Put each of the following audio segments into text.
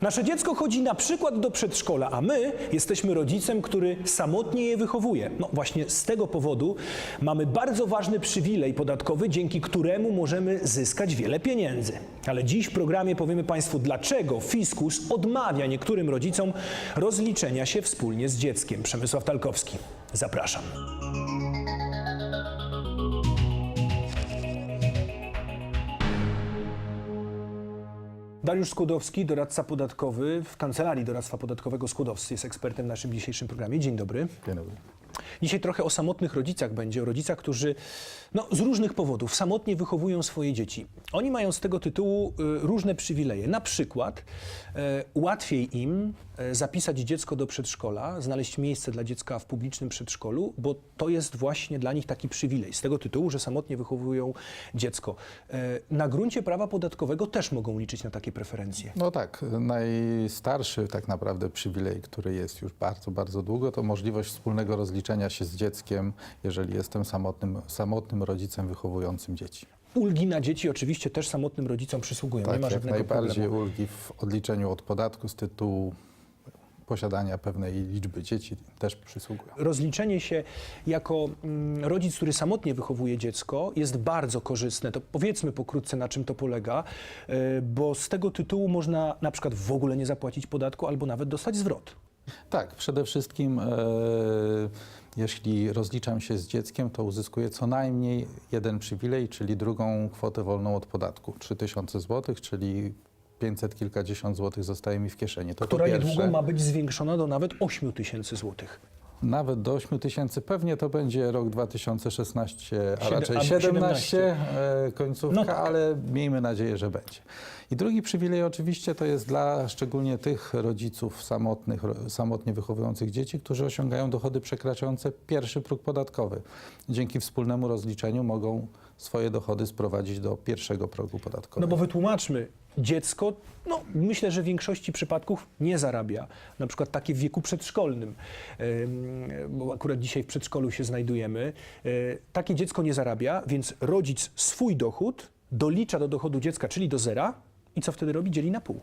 Nasze dziecko chodzi na przykład do przedszkola, a my jesteśmy rodzicem, który samotnie je wychowuje. No właśnie z tego powodu mamy bardzo ważny przywilej podatkowy, dzięki któremu możemy zyskać wiele pieniędzy. Ale dziś w programie powiemy Państwu, dlaczego fiskus odmawia niektórym rodzicom rozliczenia się wspólnie z dzieckiem. Przemysław Talkowski. Zapraszam. Dariusz Skłodowski, doradca podatkowy w Kancelarii Doradztwa Podatkowego Skłodowscy jest ekspertem w naszym dzisiejszym programie. Dzień dobry. Dzień dobry. Dzisiaj trochę o samotnych rodzicach będzie, o rodzicach, którzy no, z różnych powodów samotnie wychowują swoje dzieci. Oni mają z tego tytułu y, różne przywileje. Na przykład y, łatwiej im zapisać dziecko do przedszkola, znaleźć miejsce dla dziecka w publicznym przedszkolu, bo to jest właśnie dla nich taki przywilej. Z tego tytułu, że samotnie wychowują dziecko. Y, na gruncie prawa podatkowego też mogą liczyć na takie preferencje. No tak, najstarszy tak naprawdę przywilej, który jest już bardzo, bardzo długo, to możliwość wspólnego rozliczenia się z dzieckiem, jeżeli jestem samotnym, samotnym rodzicem wychowującym dzieci. Ulgi na dzieci oczywiście też samotnym rodzicom przysługują. Nie Tak, ma jak żadnego najbardziej problemu. ulgi w odliczeniu od podatku z tytułu posiadania pewnej liczby dzieci też przysługują. rozliczenie się jako mm, rodzic, który samotnie wychowuje dziecko, jest bardzo korzystne. To powiedzmy pokrótce, na czym to polega, e, bo z tego tytułu można na przykład w ogóle nie zapłacić podatku albo nawet dostać zwrot. Tak, przede wszystkim e, jeśli rozliczam się z dzieckiem, to uzyskuję co najmniej jeden przywilej, czyli drugą kwotę wolną od podatku. 3000 zł, czyli 500 kilkadziesiąt złotych zostaje mi w kieszeni. To która pierwsze. niedługo ma być zwiększona do nawet 8 tysięcy złotych. Nawet do 8 tysięcy, pewnie to będzie rok 2016, a raczej albo 17 e, końcówka, No tak. ale miejmy nadzieję, że będzie. I drugi przywilej oczywiście to jest dla szczególnie tych rodziców samotnych, samotnie wychowujących dzieci, którzy osiągają dochody przekraczające pierwszy próg podatkowy. Dzięki wspólnemu rozliczeniu mogą swoje dochody sprowadzić do pierwszego progu No podatkowego. bo wytłumaczmy, dziecko, no myślę, że w większości przypadków nie zarabia. Na przykład takie w wieku przedszkolnym, Ym, bo akurat dzisiaj w przedszkolu się znajdujemy. Y, Takie dziecko nie zarabia, więc rodzic swój dochód dolicza do dochodu dziecka, czyli do zera i co wtedy robi? Dzieli na pół.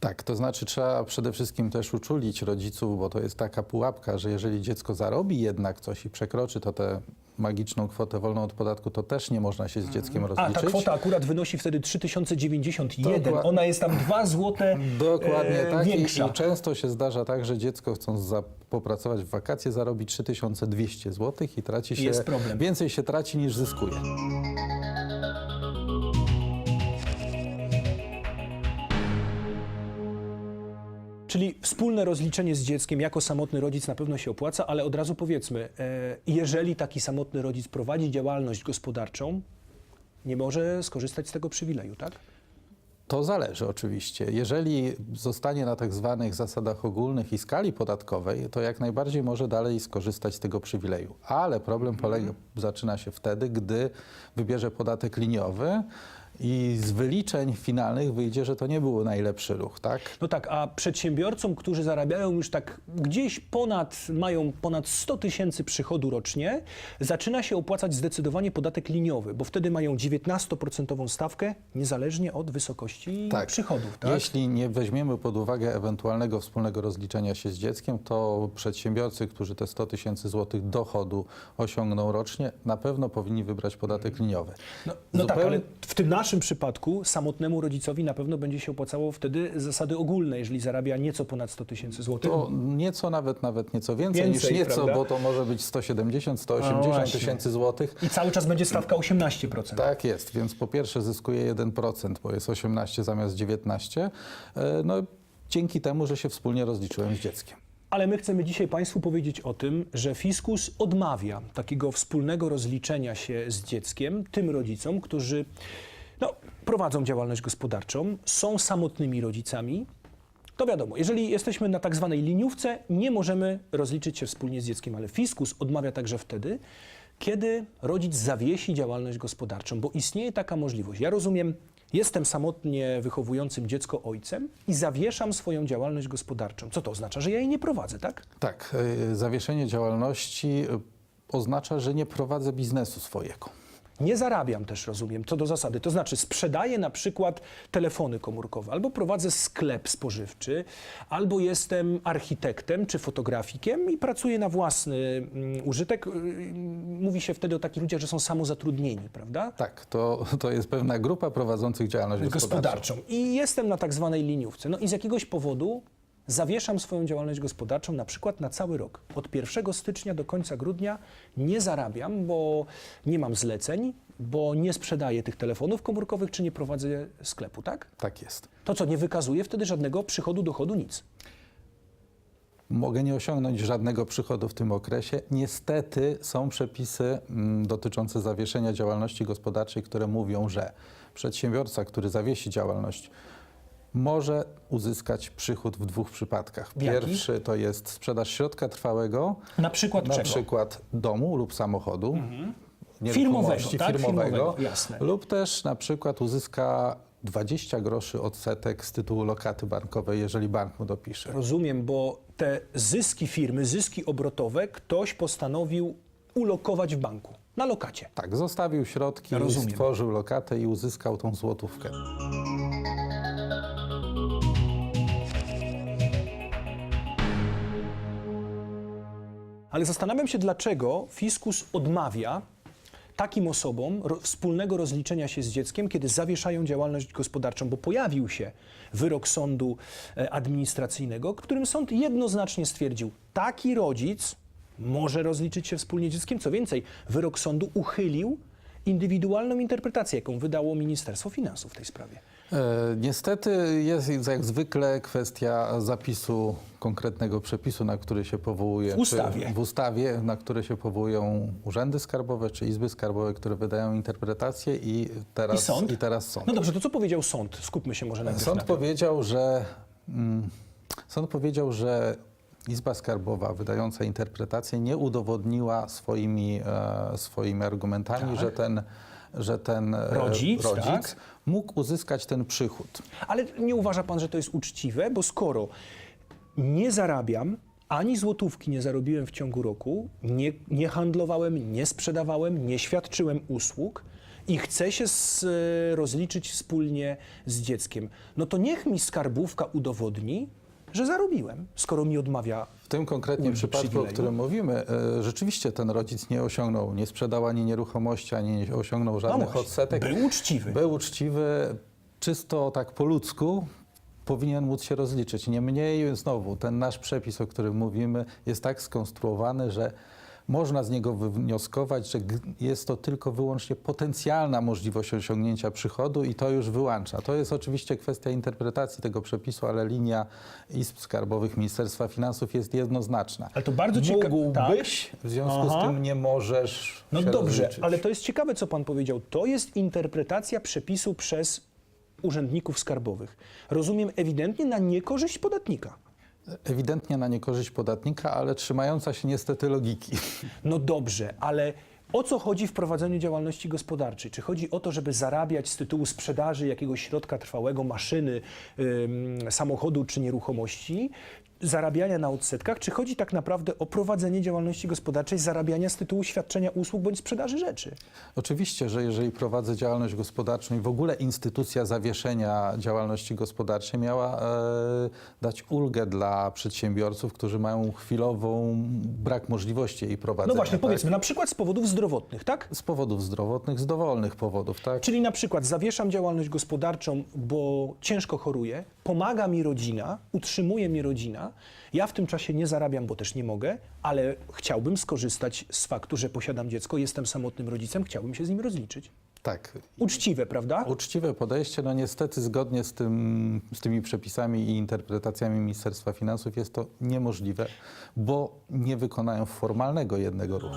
Tak, to znaczy trzeba przede wszystkim też uczulić rodziców, bo to jest taka pułapka, że jeżeli dziecko zarobi jednak coś i przekroczy to tę magiczną kwotę wolną od podatku, to też nie można się z dzieckiem A rozliczyć. ta kwota akurat wynosi wtedy 3091. Dokład- Ona jest tam 2 złote Dokładnie e, tak. I, większa. I często się zdarza tak, że dziecko chcąc za, popracować w wakacje zarobi 3200 zł i traci się Jest problem. więcej się traci niż zyskuje. Czyli wspólne rozliczenie z dzieckiem jako samotny rodzic na pewno się opłaca, ale od razu powiedzmy, e, jeżeli taki samotny rodzic prowadzi działalność gospodarczą, nie może skorzystać z tego przywileju, tak? To zależy oczywiście. Jeżeli zostanie na tak zwanych zasadach ogólnych i skali podatkowej, to jak najbardziej może dalej skorzystać z tego przywileju. Ale problem polega, zaczyna się wtedy, gdy wybierze podatek liniowy i z wyliczeń finalnych wyjdzie, że to nie był najlepszy ruch, tak? No tak, a przedsiębiorcom, którzy zarabiają już tak gdzieś ponad, mają ponad 100 tysięcy przychodu rocznie, zaczyna się opłacać zdecydowanie podatek liniowy, bo wtedy mają 19% stawkę, niezależnie od wysokości przychodów, tak? Jeśli nie weźmiemy pod uwagę ewentualnego wspólnego rozliczenia się z dzieckiem, to przedsiębiorcy, którzy te 100 tysięcy złotych dochodu osiągną rocznie, na pewno powinni wybrać podatek liniowy. No, no tak, ale w tym naszym przypadku samotnemu rodzicowi na pewno będzie się opłacało wtedy zasady ogólne, jeżeli zarabia nieco ponad 100 tysięcy złotych. To nieco nawet, nawet nieco więcej, Więcej, niż nieco, prawda? bo to może być 170, A, 180 właśnie. tysięcy złotych. I cały czas będzie stawka 18%. Tak jest, więc po pierwsze zyskuje 1%, bo jest 18 zamiast 19, e, no dzięki temu, że się wspólnie rozliczyłem z dzieckiem. Ale my chcemy dzisiaj Państwu powiedzieć o tym, że fiskus odmawia takiego wspólnego rozliczenia się z dzieckiem tym rodzicom, którzy no, prowadzą działalność gospodarczą, są samotnymi rodzicami. To wiadomo, jeżeli jesteśmy na tak zwanej liniówce, nie możemy rozliczyć się wspólnie z dzieckiem, ale fiskus odmawia także wtedy, kiedy rodzic zawiesi działalność gospodarczą, bo istnieje taka możliwość. Ja rozumiem, jestem samotnie wychowującym dziecko ojcem i zawieszam swoją działalność gospodarczą. Co to oznacza? Że ja jej nie prowadzę, tak? Tak, e, zawieszenie działalności e, oznacza, że nie prowadzę biznesu swojego. Nie zarabiam też, rozumiem, co do zasady. To znaczy sprzedaję na przykład telefony komórkowe, albo prowadzę sklep spożywczy, albo jestem architektem czy fotografikiem i pracuję na własny mm, użytek. Y, Mówi się wtedy o takich ludziach, że są samozatrudnieni, prawda? Tak, to, to jest pewna grupa prowadzących działalność gospodarczą. gospodarczą. I jestem na tak zwanej liniówce. No i z jakiegoś powodu zawieszam swoją działalność gospodarczą na przykład na cały rok. Od 1 stycznia do końca grudnia nie zarabiam, bo nie mam zleceń, bo nie sprzedaję tych telefonów komórkowych, czy nie prowadzę sklepu, tak? Tak jest. To co, nie wykazuje wtedy żadnego przychodu, dochodu, nic. Mogę nie osiągnąć żadnego przychodu w tym okresie. Niestety są przepisy mm, dotyczące zawieszenia działalności gospodarczej, które mówią, że przedsiębiorca, który zawiesi działalność, może uzyskać przychód w dwóch przypadkach. Pierwszy to jest sprzedaż środka trwałego, Na przykład na czego? przykład domu lub samochodu. Firmowego, nieruchomości tak? firmowego, Firmowego, jasne. lub też na przykład uzyska 20 groszy odsetek z tytułu lokaty bankowej, jeżeli bank mu dopisze. Rozumiem, bo te zyski firmy, zyski obrotowe ktoś postanowił ulokować w banku, na lokacie. Tak, zostawił środki, Rozumiem. stworzył lokatę i uzyskał tą złotówkę. Ale zastanawiam się, dlaczego fiskus odmawia takim osobom wspólnego rozliczenia się z dzieckiem, kiedy zawieszają działalność gospodarczą, bo pojawił się wyrok sądu e, administracyjnego, którym sąd jednoznacznie stwierdził, taki rodzic może rozliczyć się wspólnie z dzieckiem. Co więcej, wyrok sądu uchylił indywidualną interpretację, jaką wydało Ministerstwo Finansów w tej sprawie. E, niestety jest jak zwykle kwestia zapisu konkretnego przepisu, na który się powołuje. W ustawie. W ustawie, na które się powołują urzędy skarbowe czy izby skarbowe, które wydają interpretacje i teraz, I sąd? I teraz sąd. No dobrze, to co powiedział sąd? Skupmy się może Sąd na tym. powiedział, że mm, sąd powiedział, że Izba Skarbowa wydająca interpretację nie udowodniła swoimi, e, swoimi argumentami, Tak. że ten, że ten e, Rodzic, rodzic tak. mógł uzyskać ten przychód. Ale nie uważa pan, że to jest uczciwe? Bo skoro nie zarabiam, ani złotówki nie zarobiłem w ciągu roku, nie, nie handlowałem, nie sprzedawałem, nie świadczyłem usług i chcę się z, e, rozliczyć wspólnie z dzieckiem, no to niech mi skarbówka udowodni, że zarobiłem, skoro mi odmawia. W tym konkretnie Ulgi, przypadku, o przywileju. którym mówimy, e, rzeczywiście ten rodzic nie osiągnął, nie sprzedał ani nieruchomości, ani nie osiągnął żadnych No odsetek. był uczciwy. Był uczciwy, czysto tak po ludzku. Powinien móc się rozliczyć. Niemniej znowu ten nasz przepis, o którym mówimy, jest tak skonstruowany, że można z niego wywnioskować, że jest to tylko wyłącznie potencjalna możliwość osiągnięcia przychodu i to już wyłącza. To jest oczywiście kwestia interpretacji tego przepisu, ale linia Izb Skarbowych Ministerstwa Finansów jest jednoznaczna. Ale to bardzo cieka- Mógłbyś, w związku Aha. z tym nie możesz No dobrze, rozliczyć. ale to jest ciekawe, co pan powiedział. To jest interpretacja przepisu przez urzędników skarbowych. Rozumiem ewidentnie na niekorzyść podatnika. Ewidentnie na niekorzyść podatnika, ale trzymająca się niestety logiki. No dobrze, ale o co chodzi w prowadzeniu działalności gospodarczej? Czy chodzi o to, żeby zarabiać z tytułu sprzedaży jakiegoś środka trwałego, maszyny, samochodu czy nieruchomości, zarabiania na odsetkach, czy chodzi tak naprawdę o prowadzenie działalności gospodarczej, zarabiania z tytułu świadczenia usług bądź sprzedaży rzeczy? Oczywiście, że jeżeli prowadzę działalność gospodarczą i w ogóle instytucja zawieszenia działalności gospodarczej miała e, dać ulgę dla przedsiębiorców, którzy mają chwilową brak możliwości jej prowadzenia. No właśnie, tak? powiedzmy, na przykład z powodów zdrowotnych, tak? Z powodów zdrowotnych, z dowolnych powodów, tak? Czyli na przykład zawieszam działalność gospodarczą, bo ciężko choruję, pomaga mi rodzina, utrzymuje mnie rodzina. Ja w tym czasie nie zarabiam, bo też nie mogę, ale chciałbym skorzystać z faktu, że posiadam dziecko, jestem samotnym rodzicem, chciałbym się z nim rozliczyć. Tak. Uczciwe, prawda? Uczciwe podejście, no niestety zgodnie z, tym, z tymi przepisami i interpretacjami Ministerstwa Finansów jest to niemożliwe, bo nie wykonają formalnego jednego ruchu.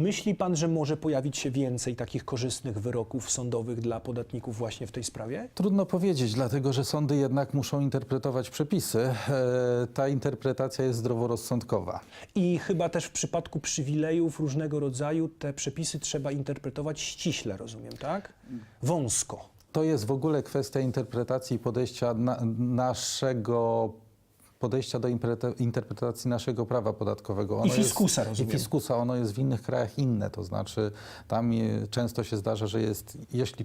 Myśli pan, że może pojawić się więcej takich korzystnych wyroków sądowych dla podatników właśnie w tej sprawie? Trudno powiedzieć, dlatego że sądy jednak muszą interpretować przepisy. E, ta interpretacja jest zdroworozsądkowa. I chyba też w przypadku przywilejów różnego rodzaju te przepisy trzeba interpretować ściśle, rozumiem, tak? Wąsko. To jest w ogóle kwestia interpretacji i podejścia na, naszego podejścia do interpretacji naszego prawa podatkowego. Ono fiskusa, jest, rozumiem. I fiskusa, ono jest w innych krajach inne, to znaczy tam często się zdarza, że jest, jeśli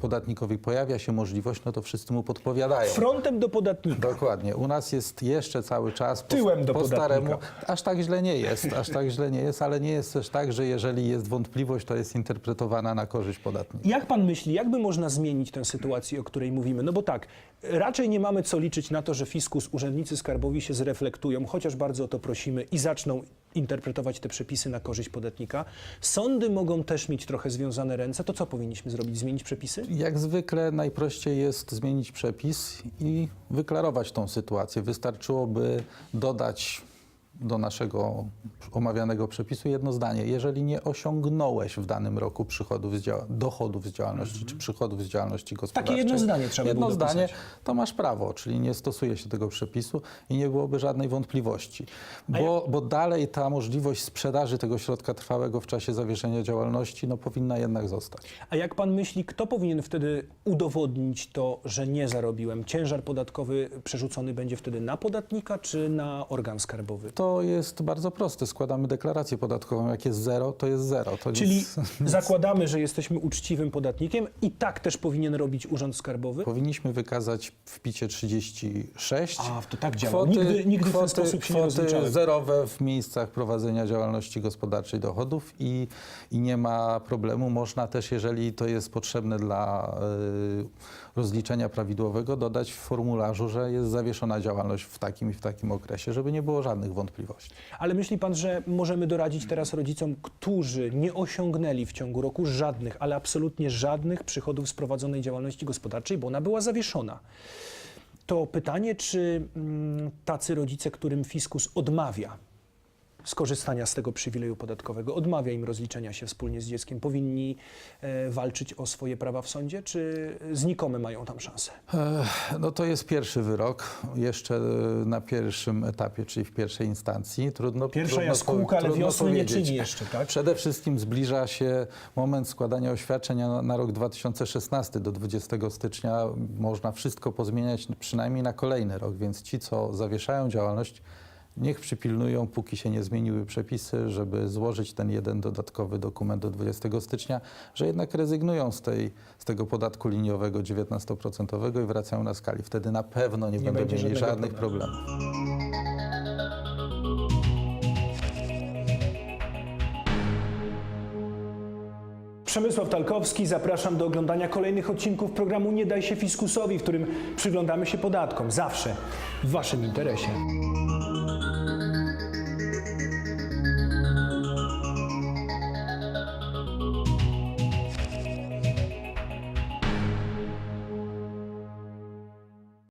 podatnikowi pojawia się możliwość, no to wszyscy mu podpowiadają. Frontem do podatnika. Dokładnie. U nas jest jeszcze cały czas po, Tyłem do po podatnika. staremu. Aż tak źle nie jest, aż tak źle nie jest, ale nie jest też tak, że jeżeli jest wątpliwość, to jest interpretowana na korzyść podatnika. Jak pan myśli, jakby można zmienić tę sytuację, o której mówimy? No bo tak, raczej nie mamy co liczyć na to, że fiskus, urzędnicy skarbowi się zreflektują, chociaż bardzo o to prosimy i zaczną interpretować te przepisy na korzyść podatnika. Sądy mogą też mieć trochę związane ręce. To co powinniśmy zrobić? Zmienić przepisy? Jak zwykle najprościej jest zmienić przepis i wyklarować tą sytuację. Wystarczyłoby dodać do naszego omawianego przepisu jedno zdanie. Jeżeli nie osiągnąłeś w danym roku przychodów z dochodów z działalności czy przychodów z działalności gospodarczej. jedno zdanie trzeba Jedno zdanie, to masz prawo, czyli nie stosuje się tego przepisu i nie byłoby żadnej wątpliwości. Bo, bo dalej ta możliwość sprzedaży tego środka trwałego w czasie zawieszenia działalności no, powinna jednak zostać. A jak pan myśli, kto powinien wtedy udowodnić to, że nie zarobiłem? Ciężar podatkowy przerzucony będzie wtedy na podatnika czy na organ skarbowy? To jest bardzo proste. Składamy deklarację podatkową. Jak jest zero, to jest zero. To Czyli nic- zakładamy, że jesteśmy uczciwym podatnikiem i tak też powinien robić Urząd Skarbowy? Powinniśmy wykazać w PIT-cie 36 A, to tak działa. Nigdy- nigdy w ten sposób się nie kwoty rozliczałem. zerowe w miejscach prowadzenia działalności gospodarczej dochodów i, i nie ma problemu. Można też, jeżeli to jest potrzebne dla y, rozliczenia prawidłowego, dodać w formularzu, że jest zawieszona działalność w takim i w takim okresie, żeby nie było żadnych wątpliwości. Ale myśli pan, że możemy doradzić teraz rodzicom, którzy nie osiągnęli w ciągu roku żadnych, ale absolutnie żadnych przychodów z prowadzonej działalności gospodarczej, bo ona była zawieszona? To pytanie, czy mm, tacy rodzice, którym fiskus odmawia skorzystania z tego przywileju podatkowego, odmawia im rozliczenia się wspólnie z dzieckiem, powinni e, walczyć o swoje prawa w sądzie, czy znikome mają tam szansę? Ech, No to jest pierwszy wyrok, jeszcze na pierwszym etapie, czyli w pierwszej instancji. Trudno, Pierwsza trudno jaskółka, ale wiosny nie czyni jeszcze, tak? Przede wszystkim zbliża się moment składania oświadczenia na, na rok 2016. Do 20 stycznia można wszystko pozmieniać przynajmniej na kolejny rok, więc ci, co zawieszają działalność, niech przypilnują, póki się nie zmieniły przepisy, żeby złożyć ten jeden dodatkowy dokument do 20 stycznia, że jednak rezygnują z, tej, z tego podatku liniowego 19% i wracają na skali. Wtedy na pewno nie, Nie będą mieli żadnych problemu. problemów. Przemysław Talkowski, zapraszam do oglądania kolejnych odcinków programu Nie daj się fiskusowi, w którym przyglądamy się podatkom. Zawsze w Waszym interesie.